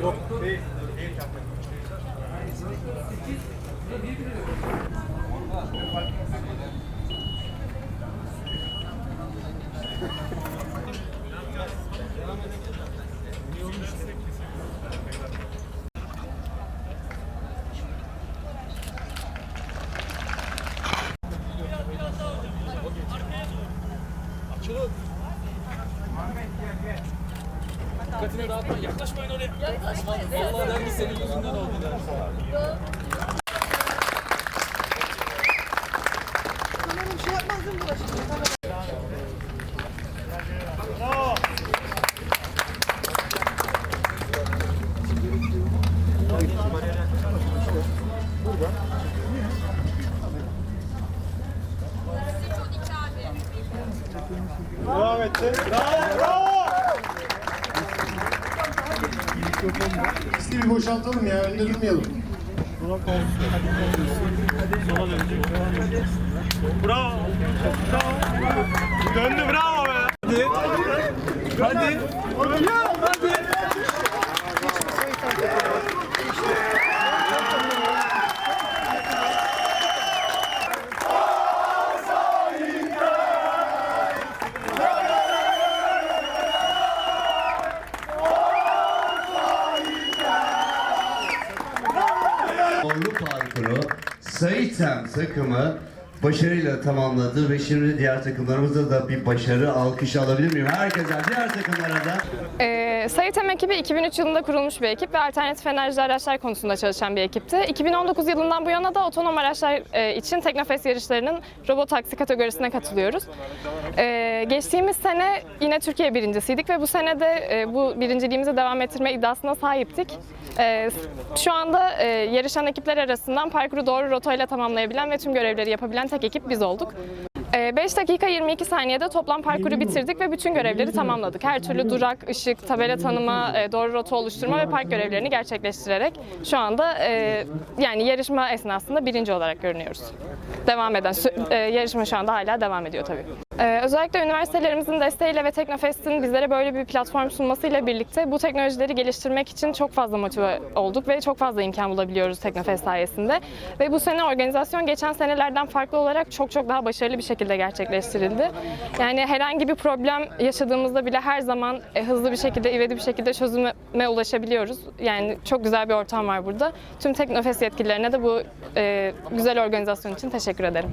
Yok değil. Değil Açılın. Ahmet gel gel. Dikkatini dağıtma. Yaklaşmayın oraya. Yaklaşmayın. Vallahi ben de senin yüzünden oldu. Devam etti. Bravo, bravo. Bir boşaltalım ya, önde durmayalım. Bravo. Bravo. Döndü bravo be. Hadi. Hadi. Ya hadi. Sayitem takımı başarıyla tamamladı ve şimdi diğer takımlarımızda da bir başarı alkış alabilir miyim? Herkese, diğer takımlara da. Ee, Sayitem ekibi 2003 yılında kurulmuş bir ekip ve alternatif enerji araçlar konusunda çalışan bir ekipti. 2019 yılından bu yana da otonom araçlar e, için Teknofest yarışlarının robot taksi kategorisine katılıyoruz. Ee, geçtiğimiz sene yine Türkiye birincisiydik ve bu sene de e, bu birinciliğimizi devam ettirme iddiasına sahiptik. Ee, şu anda e, yarışan ekipler arasından parkuru doğru rotayla tamamlayabilen ve tüm görevleri yapabilen tek ekip biz olduk. 5 dakika 22 saniyede toplam parkuru bitirdik ve bütün görevleri tamamladık. Her türlü durak, ışık, tabela tanıma, e, doğru rota oluşturma ve park görevlerini gerçekleştirerek şu anda e, yani yarışma esnasında birinci olarak görünüyoruz. Devam eden, e, yarışma şu anda hala devam ediyor tabii. E, Özellikle üniversitelerimizin desteğiyle ve Teknofest'in bizlere böyle bir platform sunmasıyla birlikte bu teknolojileri geliştirmek için çok fazla motive olduk ve çok fazla imkan bulabiliyoruz Teknofest sayesinde. Ve bu sene organizasyon geçen senelerden farklı olarak çok çok daha başarılı bir şekilde gerçekleştirildi. Yani herhangi bir problem yaşadığımızda bile her zaman e, hızlı bir şekilde, ivedi bir şekilde çözüme ulaşabiliyoruz. Yani çok güzel bir ortam var burada. Tüm Teknofest yetkililerine de bu e, güzel organizasyon için teşekkür ederim.